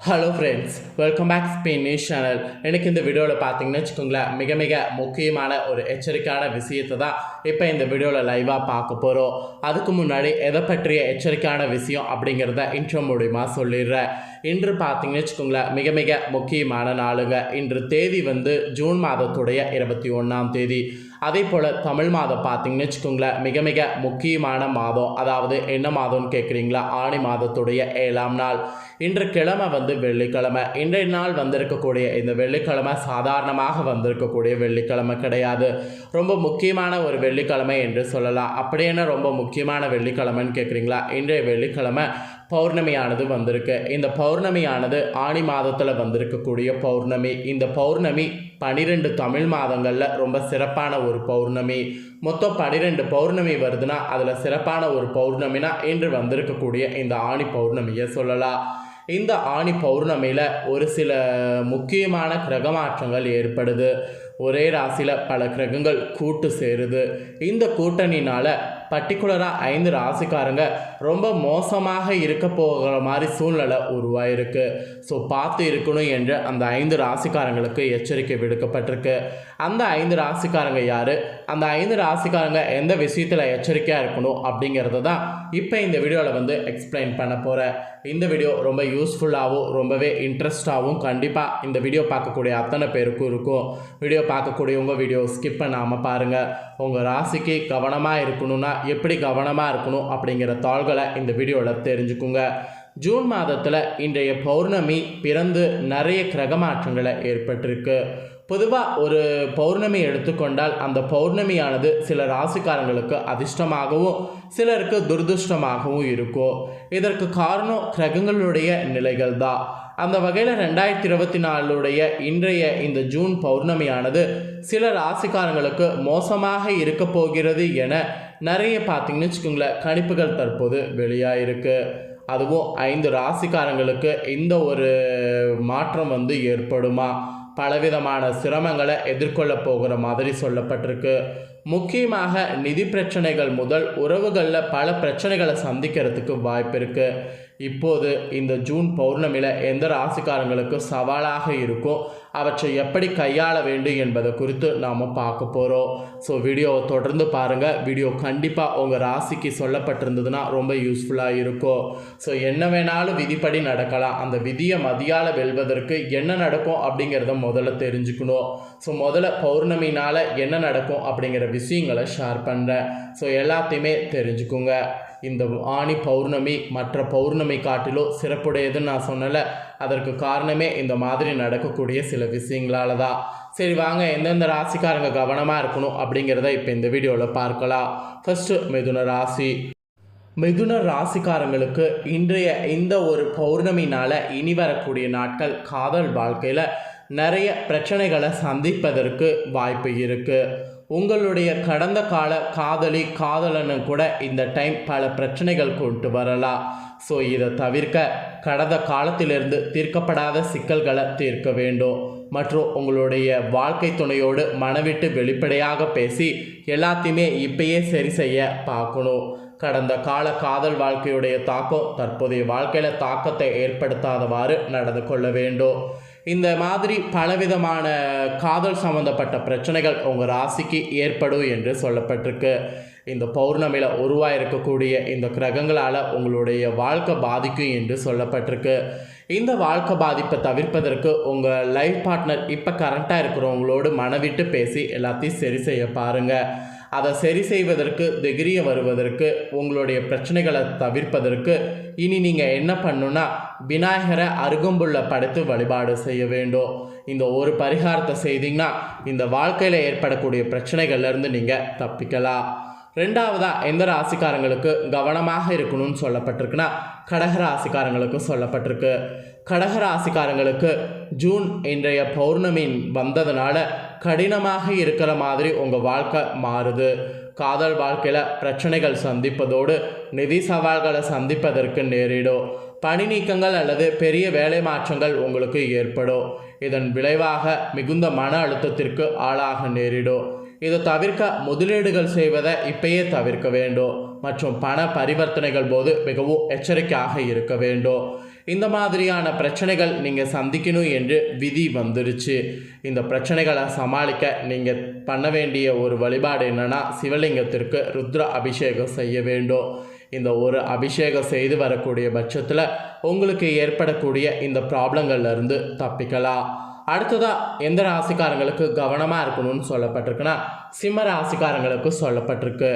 Hello friends welcome back Spain news channel எனக்கு இந்த வீடியோவில் பார்த்தீங்கன்னு வச்சுக்கோங்களேன் மிக மிக முக்கியமான ஒரு எச்சரிக்கையான விஷயத்தை தான் இப்போ இந்த வீடியோவில் லைவாக பார்க்க போகிறோம் அதுக்கு முன்னாடி எதை பற்றிய எச்சரிக்கையான விஷயம் அப்படிங்கிறத இன்ட்ரோ மூலிமா சொல்லிடுறேன். இன்று பார்த்தீங்கன்னு வச்சுக்கோங்களேன் மிக மிக முக்கியமான நாளுங்க. இன்று தேதி வந்து ஜூன் மாதத்துடைய இருபத்தி ஒன்றாம் தேதி. அதே போல் தமிழ் மாதம் பார்த்தீங்கன்னு வச்சுக்கோங்களேன் மிக மிக முக்கியமான மாதம். அதாவது என்ன மாதம்னு கேட்குறீங்களா ஆணி மாதத்துடைய ஏழாம் நாள். இன்று கிழமை வந்து வெள்ளிக்கிழமை. இன்றைய நாள் வந்திருக்கக்கூடிய இந்த வெள்ளிக்கிழமை சாதாரணமாக வந்திருக்கக்கூடிய வெள்ளிக்கிழமை கிடையாது. ரொம்ப முக்கியமான ஒரு வெள்ளிக்கிழமை என்று சொல்லலாம். அப்படி என்ன ரொம்ப முக்கியமான வெள்ளிக்கிழமைன்னு கேட்குறீங்களா இன்றைய வெள்ளிக்கிழமை பௌர்ணமியானது வந்திருக்கு. இந்த பௌர்ணமியானது ஆணி மாதத்தில் வந்திருக்கக்கூடிய பௌர்ணமி. இந்த பௌர்ணமி பனிரெண்டு தமிழ் மாதங்களில் ரொம்ப சிறப்பான ஒரு பௌர்ணமி. மொத்தம் பனிரெண்டு பௌர்ணமி வருதுன்னா அதில் சிறப்பான ஒரு பௌர்ணமினா இன்று வந்திருக்கக்கூடிய இந்த ஆணி பௌர்ணமியை சொல்லலாம். இந்த ஆணி பௌர்ணமியில் ஒரு சில முக்கியமான கிரகமாற்றங்கள் ஏற்படுது. ஒரே ராசியில் பல கிரகங்கள் கூட்டு சேருது. இந்த கூட்டணினால் பர்டிகுலராக ஐந்து ராசிக்காரங்க ரொம்ப மோசமாக இருக்க போகிற மாதிரி சூழ்நிலை உருவாயிருக்கு. ஸோ பார்த்து இருக்கணும் என்று அந்த ஐந்து ராசிக்காரங்களுக்கு எச்சரிக்கை விடுக்கப்பட்டிருக்கு. அந்த ஐந்து ராசிக்காரங்க யார்? அந்த ஐந்து ராசிக்காரங்க எந்த விஷயத்தில் எச்சரிக்கையாக இருக்கணும் அப்படிங்கிறத தான் இப்போ இந்த வீடியோவில் வந்து எக்ஸ்பிளைன் பண்ண போகிறேன் இந்த வீடியோ ரொம்ப யூஸ்ஃபுல்லாகவும் ரொம்பவே இன்ட்ரெஸ்டாகவும் கண்டிப்பாக இந்த வீடியோ பார்க்கக்கூடிய அத்தனை பேருக்கும் இருக்கும். வீடியோ பார்க்கக்கூடியவங்க வீடியோ ஸ்கிப் பண்ணாமல் பாருங்கள் உங்கள் ராசிக்கு கவனமாக இருக்கணும்னா எப்படி கவனமாக இருக்கணும் அப்படிங்கிற தாள்களை இந்த வீடியோவில் தெரிஞ்சுக்குங்க. ஜூன் மாதத்தில் இன்றைய பௌர்ணமி பிறந்து நிறைய கிரக மாற்றங்களை ஏற்பட்டிருக்கு. பொதுவாக ஒரு பௌர்ணமி எடுத்துக்கொண்டால் அந்த பௌர்ணமியானது சில ராசிக்காரங்களுக்கு அதிர்ஷ்டமாகவும் சிலருக்கு துரதிருஷ்டமாகவும் இருக்கும். இதற்கு காரணம் கிரகங்களுடைய நிலைகள் தான். அந்த வகையில் ரெண்டாயிரத்தி இருபத்தி நாலுடைய இன்றைய இந்த ஜூன் பௌர்ணமியானது சில ராசிக்காரங்களுக்கு மோசமாக இருக்க போகிறது என நிறைய பார்த்தீங்கன்னு வச்சுக்கோங்களேன் கணிப்புகள் தற்போது வெளியாயிருக்கு. அதுவும் ஐந்து ராசிக்காரங்களுக்கு இந்த ஒரு மாற்றம் வந்து ஏற்படுமா? பலவிதமான சிரமங்களை எதிர்கொள்ள போகிற மாதிரி சொல்லப்பட்டிருக்கு. முக்கியமாக நிதி பிரச்சனைகள் முதல் உறவுகளில் பல பிரச்சனைகளை சந்திக்கிறதுக்கு வாய்ப்பு இருக்குது இப்போது இந்த ஜூன் பௌர்ணமியில் எந்த ராசிக்காரங்களுக்கு சவாலாக இருக்கோ அவற்றை எப்படி கையாள வேண்டும் என்பதை குறித்து நாம் பார்க்க போகிறோம் ஸோ வீடியோவை தொடர்ந்து பாருங்கள் வீடியோ கண்டிப்பாக உங்கள் ராசிக்கு சொல்லப்பட்டிருந்ததுன்னா ரொம்ப யூஸ்ஃபுல்லாக இருக்கும். ஸோ என்ன வேணாலும் விதிப்படி நடக்கலாம். அந்த விதியை மதியால் வெல்வதற்கு என்ன நடக்கும் அப்படிங்கிறத முதல்ல தெரிஞ்சுக்கணும். ஸோ முதல்ல பௌர்ணமினால் என்ன நடக்கும் அப்படிங்கிற விஷயங்களை ஷேர் பண்ணுறேன் ஸோ எல்லாத்தையுமே தெரிஞ்சுக்குங்க. இந்த ஆணி பௌர்ணமி மற்ற பௌர்ணமி காட்டிலும் சிறப்புடையதுன்னு நான் சொன்னல அதற்கு காரணமே இந்த மாதிரி நடக்கக்கூடிய சில விஷயங்களால தான் சரி வாங்க எந்தெந்த ராசிக்காரங்க கவனமாக இருக்கணும் அப்படிங்கிறத இப்போ இந்த வீடியோவில் பார்க்கலாம். ஃபஸ்ட்டு மிதுன ராசி. மிதுன ராசிக்காரங்களுக்கு இன்றைய இந்த ஒரு பௌர்ணமினால் இனி வரக்கூடிய நாட்கள் காதல் வாழ்க்கையில் நிறைய பிரச்சனைகளை சந்திப்பதற்கு வாய்ப்பு இருக்குது உங்களுடைய கடந்த கால காதலி காதலனு கூட இந்த டைம் பல பிரச்சனைகள் கொண்டு வரலாம். ஸோ இதை தவிர்க்க கடந்த காலத்திலிருந்து தீர்க்கப்படாத சிக்கல்களை தீர்க்க வேண்டும். மற்றும் உங்களுடைய வாழ்க்கை துணையோடு மனவிட்டு வெளிப்படையாக பேசி எல்லாத்தையுமே இப்பயே சரி செய்ய பார்க்கணும். கடந்த கால காதல் வாழ்க்கையுடைய தாக்கம் தற்போதைய வாழ்க்கையில் தாக்கத்தை ஏற்படுத்தாதவாறு நடந்து கொள்ள வேண்டும். இந்த மாதிரி பலவிதமான காதல் சம்பந்தப்பட்ட பிரச்சனைகள் உங்கள் ராசிக்கு ஏற்படும் என்று சொல்லப்பட்டிருக்கு. இந்த பௌர்ணமியில் உருவாயிருக்கக்கூடிய இந்த கிரகங்களால் உங்களுடைய வாழ்க்கை பாதிக்கும் என்று சொல்லப்பட்டிருக்கு. இந்த வாழ்க்கை பாதிப்பை தவிர்ப்பதற்கு உங்கள் லைஃப் பார்ட்னர் இப்போ கரண்ட்டாக இருக்கிறவங்களோடு மனவிட்டு பேசி எல்லாத்தையும் சரி செய்ய பாருங்கள் அதை சரி செய்வதற்கு திகிரிய வருவதற்கு உங்களுடைய பிரச்சனைகளை தவிர்ப்பதற்கு இனி நீங்கள் என்ன பண்ணுன்னா விநாயகரை அருகம்புள்ள படைத்து வழிபாடு செய்ய வேண்டும். இந்த ஒரு பரிகாரத்தை செய்தீங்கன்னா இந்த வாழ்க்கையில் ஏற்படக்கூடிய பிரச்சனைகள்லேருந்து நீங்கள் தப்பிக்கலாம். ரெண்டாவதாக எந்த ராசிக்காரங்களுக்கு கவனமாக இருக்கணும்னு சொல்லப்பட்டிருக்குன்னா கடக ராசிக்காரங்களுக்கு சொல்லப்பட்டிருக்கு. கடகராசிக்காரங்களுக்கு ஜூன் இன்றைய பௌர்ணமி வந்ததுனால கடினமாக இருக்கிற மாதிரி உங்கள் வாழ்க்கை மாறுது. காதல் வாழ்க்கையில் பிரச்சனைகள் சந்திப்பதோடு நிதி சவால்களை சந்திப்பதற்கு நேரிடும். பணி நீக்கங்கள் அல்லது பெரிய வேலை மாற்றங்கள் உங்களுக்கு ஏற்படும். இதன் விளைவாக மிகுந்த மன அழுத்தத்திற்கு ஆளாக நேரிடும். இதை தவிர்க்க முதலீடுகள் செய்வதை இப்பயே தவிர்க்க வேண்டும். மற்றும் பண பரிவர்த்தனைகள் போது மிகவும் எச்சரிக்கையாக இருக்க வேண்டும். இந்த மாதிரியான பிரச்சனைகள் நீங்கள் சந்திக்கணும் என்று விதி வந்துருச்சு இந்த பிரச்சனைகளை சமாளிக்க நீங்கள் பண்ண வேண்டிய ஒரு வழிபாடு என்னன்னா சிவலிங்கத்திற்கு ருத்ர அபிஷேகம் செய்ய வேண்டும். இந்த ஒரு அபிஷேகம் செய்து வரக்கூடிய பட்சத்தில் உங்களுக்கு ஏற்படக்கூடிய இந்த ப்ராப்ளங்கள்லேருந்து தப்பிக்கலாம். அடுத்ததாக எந்த ராசிக்காரங்களுக்கு கவனமாக இருக்கணும்னு சொல்லப்பட்டிருக்குன்னா சிம்ம ராசிக்காரங்களுக்கு சொல்லப்பட்டிருக்கு.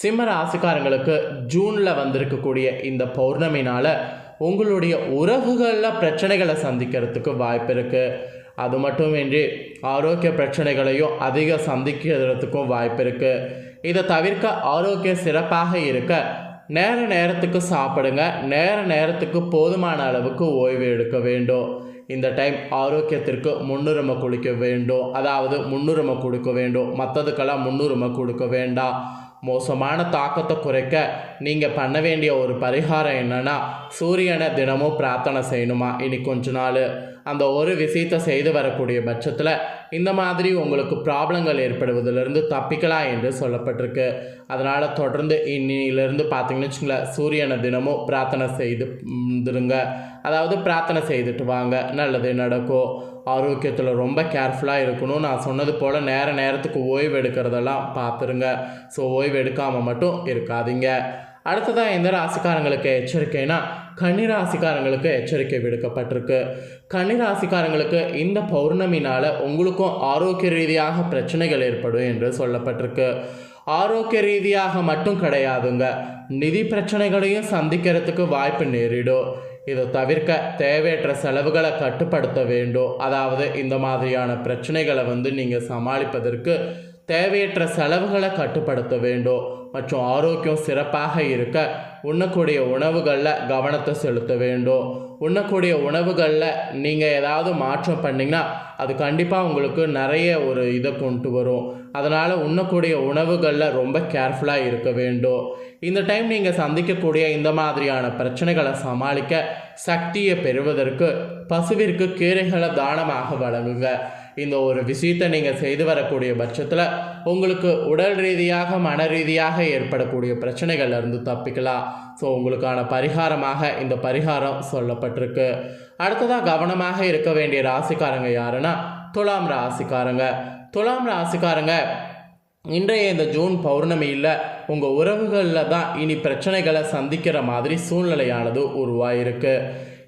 சிம்ம ராசிக்காரங்களுக்கு ஜூனில் வந்திருக்கக்கூடிய இந்த பௌர்ணமினால் உங்களுடைய உறவுகளில் பிரச்சனைகளை சந்திக்கிறதுக்கு வாய்ப்பு இருக்குது அது மட்டுமின்றி ஆரோக்கிய பிரச்சனைகளையும் அதிக சந்திக்கிறதுக்கும் வாய்ப்பு இருக்குது இதை தவிர்க்க ஆரோக்கியம் சிறப்பாக இருக்க நேர நேரத்துக்கு சாப்பிடுங்க. நேர நேரத்துக்கு போதுமான அளவுக்கு ஓய்வு எடுக்க வேண்டும். இந்த டைம் ஆரோக்கியத்திற்கு முன்னுரிமை கொடுக்க வேண்டும். அதாவது முன்னுரிமை கொடுக்க வேண்டும். மற்றதுக்கெல்லாம் முன்னுரிமை கொடுக்க வேண்டாம். மோசமான தாக்கத்தை குறைக்க நீங்கள் பண்ண வேண்டிய ஒரு பரிகாரம் என்னன்னா சூரியனை தினமும் பிரார்த்தனை செய்யணுமா? இனி கொஞ்ச நாள். அந்த ஒரு விஷயத்தை செய்து வரக்கூடிய பட்சத்தில் இந்த மாதிரி உங்களுக்கு ப்ராப்ளங்கள் ஏற்படுவதிலிருந்து தப்பிக்கலாம் என்று சொல்லப்பட்டிருக்கு. அதனால் தொடர்ந்து இன்னிலிருந்து பார்த்தீங்கன்னு வச்சுங்களேன் சூரியனை தினமும் பிரார்த்தனை செய்து இருந்துருங்க. அதாவது பிரார்த்தனை செய்துட்டு வாங்க. நல்லது நடக்கும் ஆரோக்கியத்தில் ரொம்ப கேர்ஃபுல்லாக இருக்கணும். நான் சொன்னது போல் நேர நேரத்துக்கு ஓய்வு எடுக்கிறதெல்லாம் பார்த்துருங்க ஸோ ஓய்வு எடுக்காமல் மட்டும் இருக்காதீங்க. அடுத்ததாக எந்த ராசிக்காரங்களுக்கு எச்சரிக்கைனா கன்னிராசிக்காரங்களுக்கு எச்சரிக்கை விடுக்கப்பட்டிருக்கு. கன்னிராசிக்காரங்களுக்கு இந்த பௌர்ணமினால் உங்களுக்கும் ஆரோக்கிய ரீதியாக பிரச்சனைகள் ஏற்படும் என்று சொல்லப்பட்டிருக்கு. ஆரோக்கிய ரீதியாக மட்டும் கிடையாதுங்க. நிதி பிரச்சனைகளையும் சந்திக்கிறதுக்கு வாய்ப்பு நேரிடும். இதை தவிர்க்க தேவையற்ற செலவுகளை கட்டுப்படுத்த வேண்டும். அதாவது இந்த மாதிரியான பிரச்சனைகளை வந்து நீங்கள் சமாளிப்பதற்கு தேவையற்ற செலவுகளை கட்டுப்படுத்த வேண்டும். மற்றும் ஆரோக்கியம் சிறப்பாக இருக்க உண்ணக்கூடிய உணவுகளில் கவனத்தை செலுத்த வேண்டும். உண்ணக்கூடிய உணவுகளில் நீங்கள் ஏதாவது மாற்றம் பண்ணிங்கன்னா அது கண்டிப்பாக உங்களுக்கு நிறைய ஒரு இதை கொண்டு வரும். அதனால் உண்ணக்கூடிய உணவுகளில் ரொம்ப கேர்ஃபுல்லாக இருக்க வேண்டும். இந்த டைம் நீங்கள் சந்திக்கக்கூடிய இந்த மாதிரியான பிரச்சனைகளை சமாளிக்க சக்தியை பெறுவதற்கு பசுவிற்கு கீரைகளை தானமாக வழங்குங்க. இந்த ஒரு விஷயத்தை நீங்கள் செய்து வரக்கூடிய பட்சத்தில் உங்களுக்கு உடல் ரீதியாக மன ரீதியாக ஏற்படக்கூடிய பிரச்சனைகள்லேருந்து தப்பிக்கலாம். ஸோ உங்களுக்கான பரிகாரமாக இந்த பரிகாரம் சொல்லப்பட்டிருக்கு. அடுத்ததாக கவனமாக இருக்க வேண்டிய ராசிக்காரங்க யாருன்னா துலாம் ராசிக்காரங்க. துலாம் ராசிக்காரங்க இன்றைய இந்த ஜூன் பௌர்ணமியில் உங்கள் உறவுகளில் தான் இனி பிரச்சனைகளை சந்திக்கிற மாதிரி சூழ்நிலையானது உருவாயிருக்கு.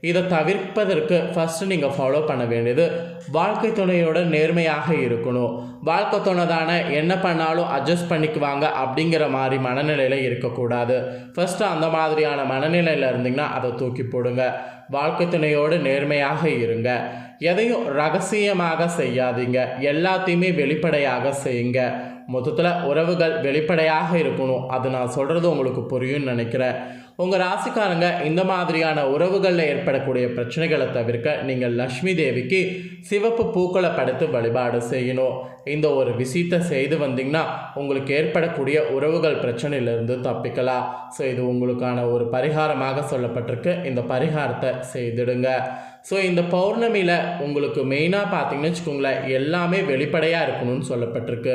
இதை தவிர்ப்பதற்கு ஃபஸ்ட்டு நீங்கள் ஃபாலோ பண்ண வேண்டியது வாழ்க்கை துணையோட நேர்மையாக இருக்கணும். வாழ்க்கை துணை தானே என்ன பண்ணாலும் அட்ஜஸ்ட் பண்ணிக்குவாங்க அப்படிங்கிற மாதிரி மனநிலையில் இருக்கக்கூடாது. ஃபஸ்ட்டு அந்த மாதிரியான மனநிலையில் இருந்தீங்கன்னா அதை தூக்கி போடுங்க. வாழ்க்கை துணையோடு நேர்மையாக இருங்க. எதையும் ரகசியமாக செய்யாதீங்க. எல்லாத்தையுமே வெளிப்படையாக செய்யுங்க. மொத்தத்தில் உறவுகள் வெளிப்படையாக இருக்கணும். அது நான் சொல்கிறது உங்களுக்கு புரியும்னு நினைக்கிறேன். உங்கள் ராசிக்காரங்க இந்த மாதிரியான உறவுகளில் ஏற்படக்கூடிய பிரச்சனைகளை தவிர்க்க நீங்கள் லக்ஷ்மி தேவிக்கு சிவப்பு பூக்களை படைத்து வழிபாடு செய்யணும். இந்த ஒரு விஷயத்தை செய்து வந்தீங்கன்னா உங்களுக்கு ஏற்படக்கூடிய உறவுகள் பிரச்சனையிலிருந்து தப்பிக்கலாம். ஸோ இது உங்களுக்கான ஒரு பரிகாரமாக சொல்லப்பட்டிருக்கு. இந்த பரிகாரத்தை செய்திடுங்க. ஸோ இந்த பௌர்ணமியில் உங்களுக்கு மெயினாக பார்த்தீங்கன்னு வச்சுக்கோங்களேன் எல்லாமே வெளிப்படையாக இருக்கணும்னு சொல்லப்பட்டிருக்கு.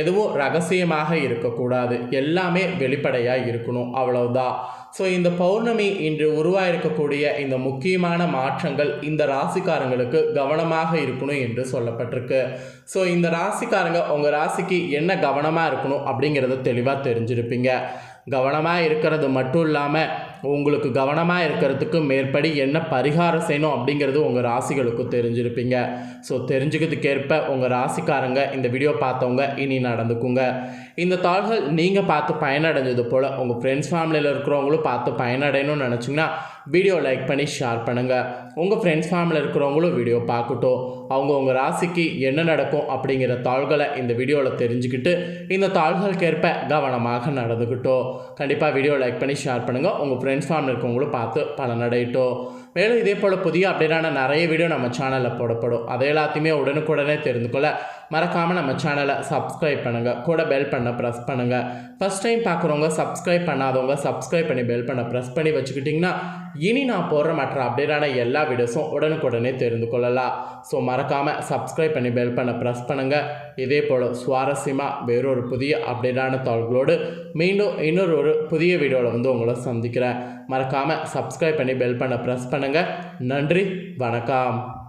எதுவும் ரகசியமாக இருக்கக்கூடாது. எல்லாமே வெளிப்படையாக இருக்கணும். அவ்வளவுதான். ஸோ இந்த பௌர்ணமி இன்று உருவாயிருக்கக்கூடிய இந்த முக்கியமான மாற்றங்கள் இந்த ராசிக்காரங்களுக்கு கவனமாக இருக்கணும் என்று சொல்லப்பட்டிருக்கு. ஸோ இந்த ராசிக்காரங்க உங்கள் ராசிக்கு என்ன கவனமாக இருக்கணும் அப்படிங்கிறத தெளிவாக தெரிஞ்சிருப்பீங்க. கவனமாக இருக்கிறது மட்டும் இல்லாமல் உங்களுக்கு கவனமாக இருக்கிறதுக்கு மேற்படி என்ன பரிகாரம் செய்யணும் அப்படிங்கிறது உங்கள் ராசிகளுக்கு தெரிஞ்சிருப்பீங்க. ஸோ தெரிஞ்சுக்கிறதுக்கேற்ப உங்கள் ராசிக்காரங்க இந்த வீடியோ பார்த்தவங்க இனி நடந்துக்குங்க. இந்த தாள்கள் நீங்கள் பார்த்து பயனடைஞ்சது போல் உங்கள் ஃப்ரெண்ட்ஸ் ஃபேமிலியில் இருக்கிறவங்களும் பார்த்து பயனடையணும்னு நினச்சிங்கன்னா வீடியோ லைக் பண்ணி ஷேர் பண்ணுங்கள் உங்கள் ஃப்ரெண்ட்ஸ் ஃபேமிலியில் இருக்கிறவங்களும் வீடியோ பார்க்கட்டும். அவங்க உங்கள் ராசிக்கு என்ன நடக்கும் அப்படிங்கிற தாள்களை இந்த வீடியோவில் தெரிஞ்சுக்கிட்டு இந்த தாள்களுக்கேற்ப கவனமாக நடந்துக்கிட்டோம். கண்டிப்பாக வீடியோ லைக் பண்ணி ஷேர் பண்ணுங்கள் உங்கள் ஃப்ரெண்ட்ஸ் ஃபேமிலி இருக்கவங்களும் பார்த்து பலனடையிட்டோம். மேலும் இதே போல் புதிய அப்டேட்டான நிறைய வீடியோ நம்ம சேனலில் போடப்படும். அதை எல்லாத்தையுமே உடனுக்குடனே தெரிந்து கொள்ள மறக்காமல் நம்ம சேனலை சப்ஸ்கிரைப் பண்ணுங்கள் கூட பெல் பண்ண ப்ரெஸ் பண்ணுங்கள் ஃபஸ்ட் டைம் பார்க்குறவங்க சப்ஸ்கிரைப் பண்ணாதவங்க சப்ஸ்கிரைப் பண்ணி பெல் பண்ண ப்ரெஸ் பண்ணி வச்சுக்கிட்டிங்கன்னா இனி நான் போடுற மற்ற அப்டேட்டான எல்லா வீடியோஸும் உடனுக்குடனே தெரிந்து கொள்ளலாம் ஸோ மறக்காமல் சப்ஸ்கிரைப் பண்ணி பெல் பண்ண ப்ரெஸ் பண்ணுங்கள் இதே போல் சுவாரஸ்யமாக வேறொரு புதிய அப்டேட்டான தகவல்களோடு மீண்டும் இன்னொரு ஒரு புதிய வீடியோவில் வந்து உங்களை சந்திக்கிறேன். மறக்காமல் சப்ஸ்கிரைப் பண்ணி பெல் பண்ண ப்ரெஸ் பண்ணுங்கள் நன்றி வணக்கம்.